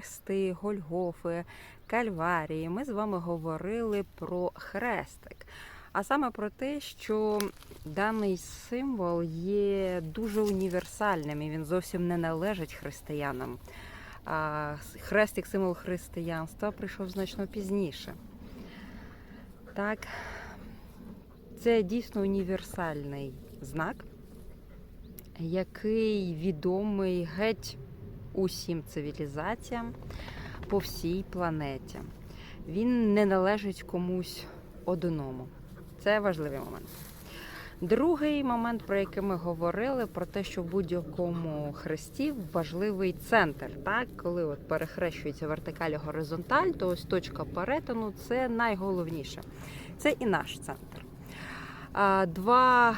хрести, Гольгофи, Кальварії. Ми з вами говорили про хрестик. А саме про те, що даний символ є дуже універсальним і він зовсім не належить християнам. Хрестик, символ християнства, прийшов значно пізніше. Так, це дійсно універсальний знак, який відомий геть усім цивілізаціям по всій планеті. Він не належить комусь одному. Це важливий момент. Другий момент, про який ми говорили, про те, що в будь-якому хресті важливий центр. Так, коли от перехрещується вертикаль і горизонталь, то ось точка перетину це найголовніше. Це і наш центр. Два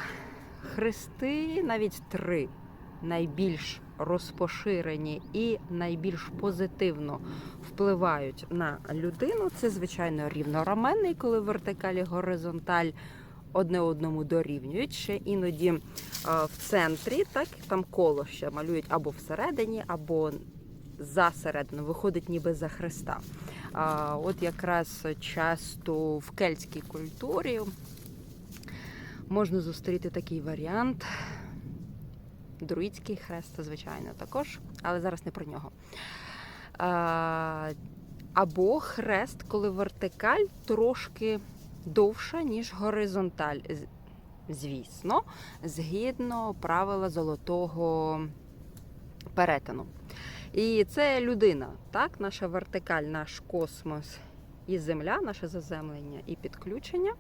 хрести, навіть три, найбільш розпоширені і найбільш позитивно впливають на людину. Це, звичайно, рівнораменний, коли вертикаль і горизонталь одне одному дорівнюють. Ще іноді а, в центрі, так там коло ще малюють або всередині, або за середину, виходить ніби за хреста. От якраз часто в кельтській культурі можна зустріти такий варіант. Друїдський хрест, звичайно, також, але зараз не про нього. Або хрест, коли вертикаль трошки довша, ніж горизонталь. Звісно, згідно правила золотого перетину. І це людина, так, наша вертикаль, наш космос і земля, наше заземлення і підключення.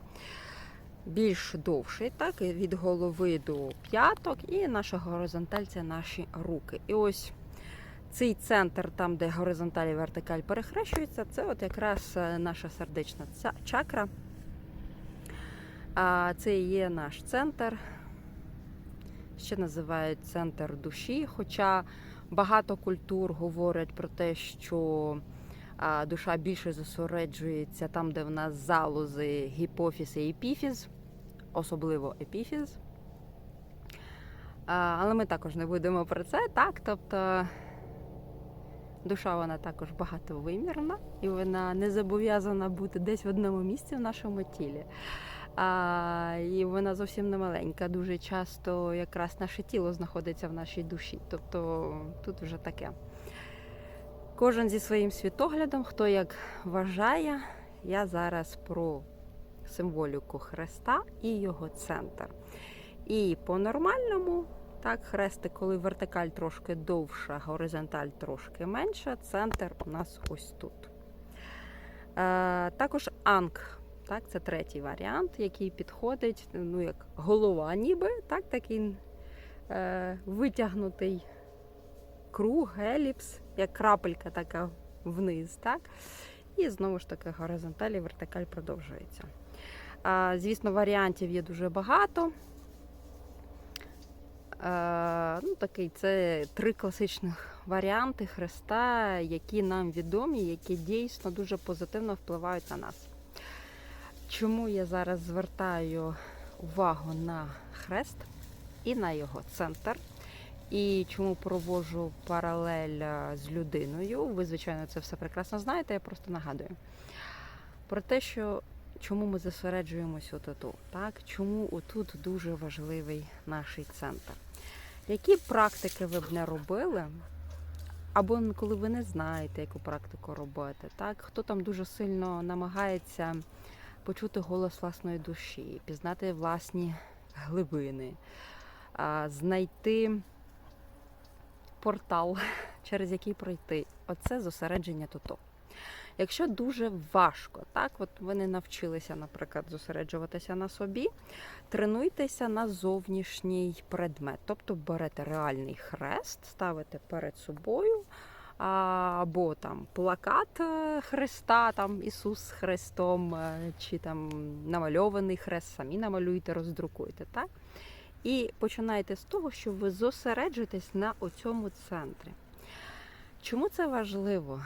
Більш довший, так, від голови до п'яток, і наша горизонталь це наші руки. І ось цей центр, там, де горизонталь і вертикаль перехрещуються, це от якраз е, наша сердечна чакра. А це є наш центр. Ще називають центр душі. Хоча багато культур говорять про те, що а, душа більше зосереджується там, де в нас залози, гіпофіз і епіфіз, особливо епіфіз. Але ми також не будемо про це, так? Тобто душа вона також багатовимірна і вона не зобов'язана бути десь в одному місці в нашому тілі. А, і вона зовсім не маленька. Дуже часто якраз наше тіло знаходиться в нашій душі. Тобто тут вже таке. Кожен зі своїм світоглядом, хто як вважає, я зараз про символіку хреста і його центр. І по-нормальному, так, хрестик, коли вертикаль трошки довша, горизонталь трошки менша, центр у нас ось тут. Е, також анг, так, це третій варіант, який підходить, ну, як голова ніби, так, такий е, витягнутий круг, еліпс, як крапелька така вниз. Так? І знову ж таки горизонталь і вертикаль продовжується. А, звісно, варіантів є дуже багато. Е, ну, такий, це три класичних варіанти хреста, які нам відомі, які дійсно дуже позитивно впливають на нас. Чому я зараз звертаю увагу на хрест і на його центр? І чому проводжу паралель е, з людиною? Ви, звичайно, це все прекрасно знаєте, я просто нагадую. Про те, що чому ми зосереджуємось отут, так? Чому отут дуже важливий наш центр. Які практики ви б не робили, або коли ви не знаєте, яку практику робити, так? Хто там дуже сильно намагається почути голос власної душі, пізнати власні глибини, знайти портал, через який пройти. Оце зосередження тут. Якщо дуже важко, так, от ви не навчилися, наприклад, зосереджуватися на собі, тренуйтеся на зовнішній предмет. Тобто берете реальний хрест, ставите перед собою, або там плакат е, Христа, там Ісус з Христом, е, чи там намальований хрест, самі намалюйте, роздрукуйте. Так? І починайте з того, що ви зосереджуєтесь на оцьому центрі. Чому це важливо?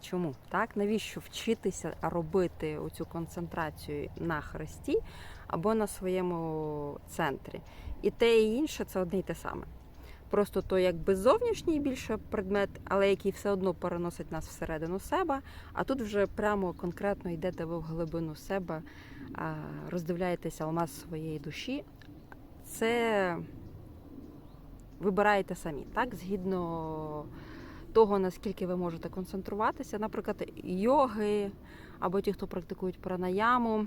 Чому? Так? Навіщо вчитися робити оцю концентрацію на хресті або на своєму центрі? І те, і інше це одне й те саме. Просто то якби зовнішній більше предмет, але який все одно переносить нас всередину себе. А тут вже прямо конкретно йдете ви в глибину себе, роздивляєтесь алмаз своєї душі. Це вибираєте самі, так? Згідно того, наскільки ви можете концентруватися, наприклад, йоги або ті, хто практикують пранаяму,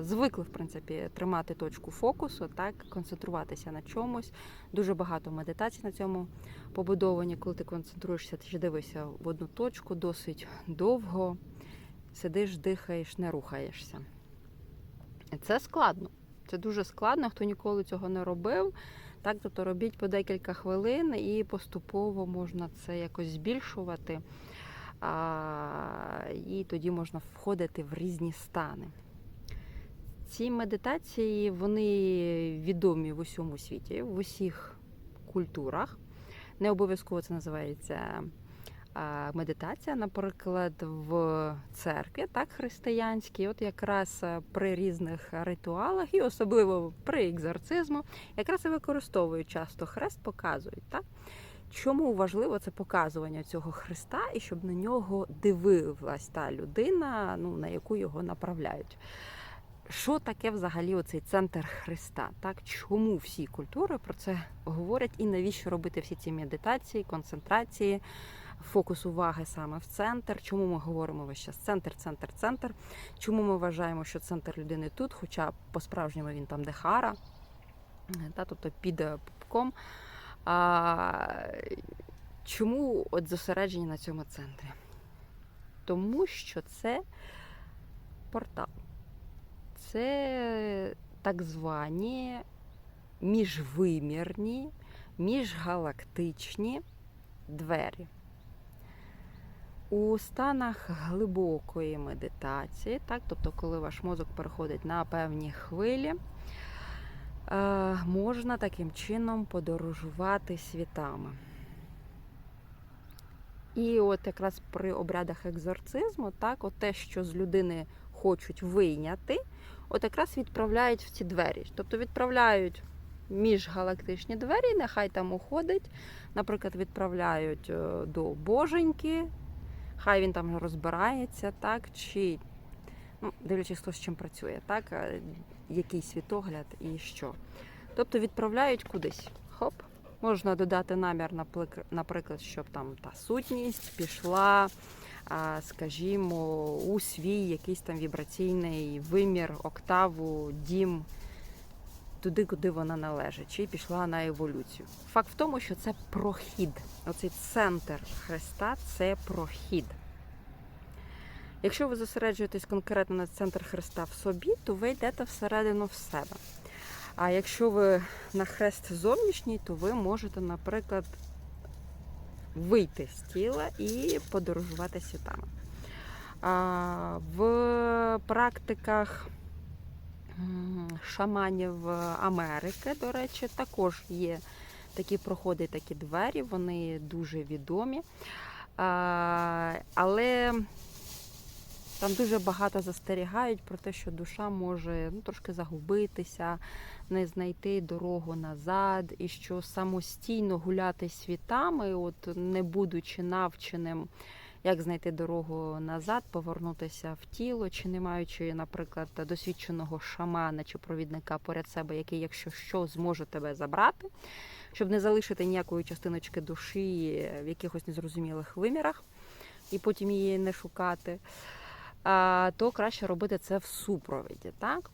звикли, в принципі, тримати точку фокусу, так, концентруватися на чомусь. Дуже багато медитацій на цьому побудовані. Коли ти концентруєшся, ти ще дивишся в одну точку досить довго, сидиш, дихаєш, не рухаєшся. Це складно. Це дуже складно, хто ніколи цього не робив. Так, тобто робіть по декілька хвилин і поступово можна це якось збільшувати. А, і тоді можна входити в різні стани. Ці медитації вони відомі в усьому світі, в усіх культурах. Не обов'язково це називається медитація, наприклад, в церкві, так, християнській, от якраз при різних ритуалах, і особливо при екзорцизму, якраз і використовують часто хрест, показують. Так? Чому важливо це показування цього хреста і щоб на нього дивилась та людина, ну, на яку його направляють? Що таке взагалі оцей центр Христа? Так, чому всі культури про це говорять і навіщо робити всі ці медитації, концентрації, фокус уваги саме в центр? Чому ми говоримо весь час центр, центр, центр? Чому ми вважаємо, що центр людини тут, хоча по-справжньому він там де хара, та, тобто під е, пупком. А, чому от зосередження на цьому центрі? Тому що це портал. Це так звані міжвимірні, міжгалактичні двері. У станах глибокої медитації, так, тобто, коли ваш мозок переходить на певні хвилі, е, можна таким чином подорожувати світами. І от якраз при обрядах екзорцизму, так, от те, що з людини хочуть вийняти, от якраз відправляють в ці двері. Тобто відправляють міжгалактичні двері, нехай там уходить. Наприклад, відправляють е, до боженьки, хай він там розбирається, так, чи ну, дивлячись, хто з чим працює, так, е, який світогляд і що. Тобто відправляють кудись. Хоп. Можна додати намір, наприклад, щоб там та сутність пішла, скажімо, у свій якийсь там вібраційний вимір, октаву, дім, туди, куди вона належить, чи пішла на еволюцію. Факт в тому, що це прохід. Оцей центр Христа це прохід. Якщо ви зосереджуєтесь конкретно на центр Христа в собі, то ви йдете всередину в себе. А якщо ви на хрест зовнішній, то ви можете, наприклад, вийти з тіла і подорожувати світами. В практиках шаманів Америки, до речі, також є такі проходи, такі двері, вони дуже відомі. Але там дуже багато застерігають про те, що душа може ну, трошки загубитися, не знайти дорогу назад, і що самостійно гуляти світами, от не будучи навченим, як знайти дорогу назад, повернутися в тіло, чи не маючи, наприклад, досвідченого шамана чи провідника поряд себе, який, якщо що, зможе тебе забрати, щоб не залишити ніякої частиночки душі в якихось незрозумілих вимірах, і потім її не шукати. То краще робити це в супровіді, так?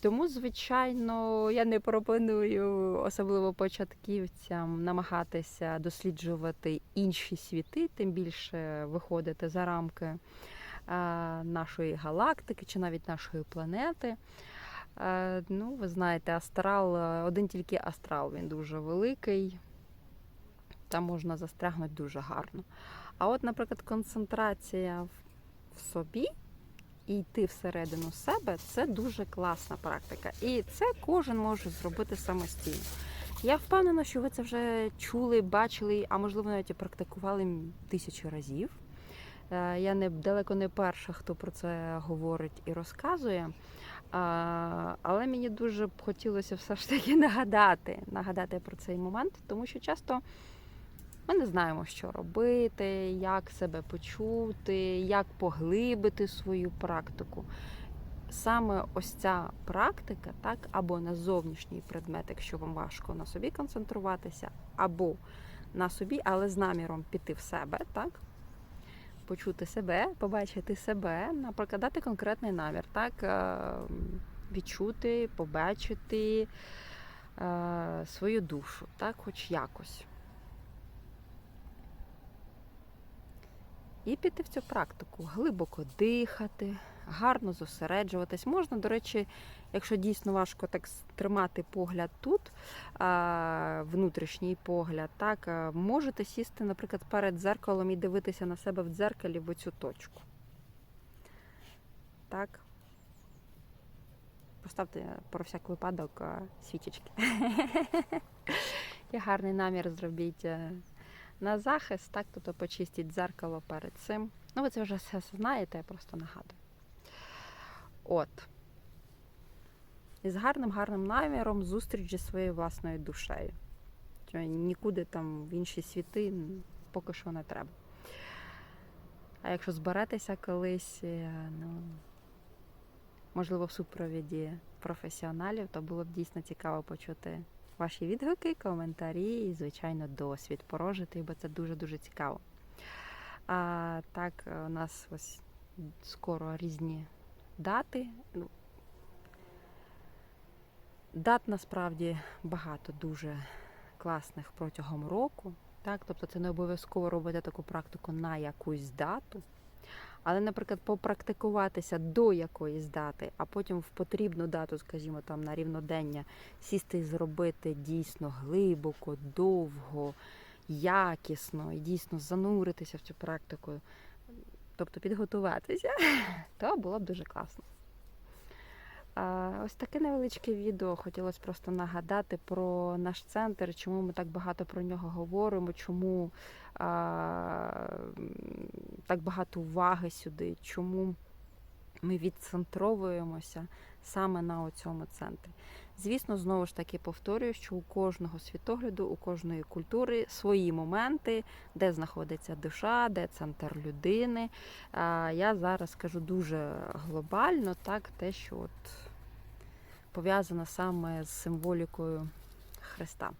Тому, звичайно, я не пропоную, особливо початківцям, намагатися досліджувати інші світи, тим більше виходити за рамки нашої галактики чи навіть нашої планети. Ну, ви знаєте, астрал, один тільки астрал, він дуже великий, там можна застрягнути дуже гарно. А от, наприклад, концентрація в собі і йти всередину себе це дуже класна практика. І це кожен може зробити самостійно. Я впевнена, що ви це вже чули, бачили, а можливо навіть і практикували тисячу разів. Е, Я не далеко не перша, хто про це говорить і розказує. Але мені дуже б хотілося все ж таки нагадати, нагадати про цей момент, тому що часто ми не знаємо, що робити, як себе почути, як поглибити свою практику. Саме ось ця практика, так, або на зовнішній предмет, якщо вам важко на собі концентруватися, або на собі, але з наміром піти в себе, так? Почути себе, побачити себе, наприклад, дати конкретний намір, так? е, Відчути, побачити е, свою душу, так, хоч якось. І піти в цю практику, глибоко дихати, гарно зосереджуватись. Можна, до речі, якщо дійсно важко так тримати погляд тут, внутрішній погляд, так, можете сісти, наприклад, перед дзеркалом і дивитися на себе в дзеркалі в оцю точку. Так. Поставте про всяк випадок а, свічечки. І гарний намір зробіть е, на захист, так, тобто почистіть дзеркало перед цим. Ну, ви це вже все знаєте, я просто нагадую. От. І з гарним гарним наміром зустріч зі своєю власною душею. Нікуди там в інші світи поки що не треба. А якщо зберетеся колись, е, ну, можливо, в супровіді професіоналів, то було б дійсно цікаво почути ваші відгуки, коментарі і, звичайно, досвід порожити, бо це дуже-дуже цікаво. А так, е, у нас ось скоро різні дати. Ну, Дат насправді багато дуже класних протягом року. Так? Тобто це не обов'язково робити таку практику на якусь дату. Але, наприклад, попрактикуватися до якоїсь дати, а потім в потрібну дату, скажімо, там на рівнодення, сісти і зробити дійсно глибоко, довго, якісно і дійсно зануритися в цю практику, тобто підготуватися, то було б дуже класно. Ось таке невеличке відео. Хотілося просто нагадати про наш центр, чому ми так багато про нього говоримо, чому а, так багато уваги сюди, чому ми відцентровуємося саме на цьому центрі. Звісно, знову ж таки повторюю, що у кожного світогляду, у кожної культури свої моменти, де знаходиться душа, де центр людини. Я зараз скажу дуже глобально, так, те, що от пов'язано саме з символікою Христа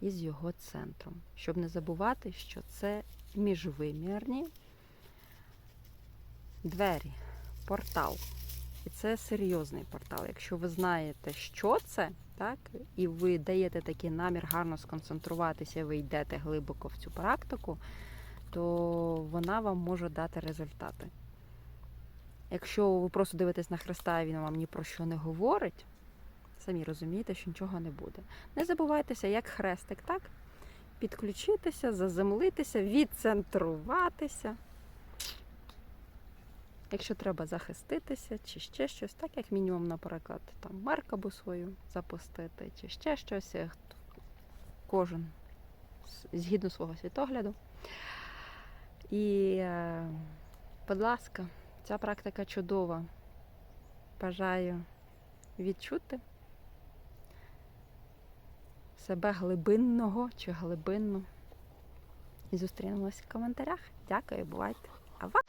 і з його центром. Щоб не забувати, що це міжвимірні двері, портал. І це серйозний портал. Якщо ви знаєте, що це, так, і ви даєте такий намір гарно сконцентруватися, ви йдете глибоко в цю практику, то вона вам може дати результати. Якщо ви просто дивитесь на Христа, і він вам ні про що не говорить, самі розумієте, що нічого не буде. Не забувайтеся, як хрестик, так? Підключитися, заземлитися, відцентруватися. Якщо треба захиститися, чи ще щось, так як мінімум, наприклад, там меркабу свою запустити, чи ще щось, е, кожен згідно свого світогляду. І, е, будь ласка, ця практика чудова. Бажаю відчути себе глибинного чи глибинну. І зустрінемось в коментарях. Дякую, бувайте. А вам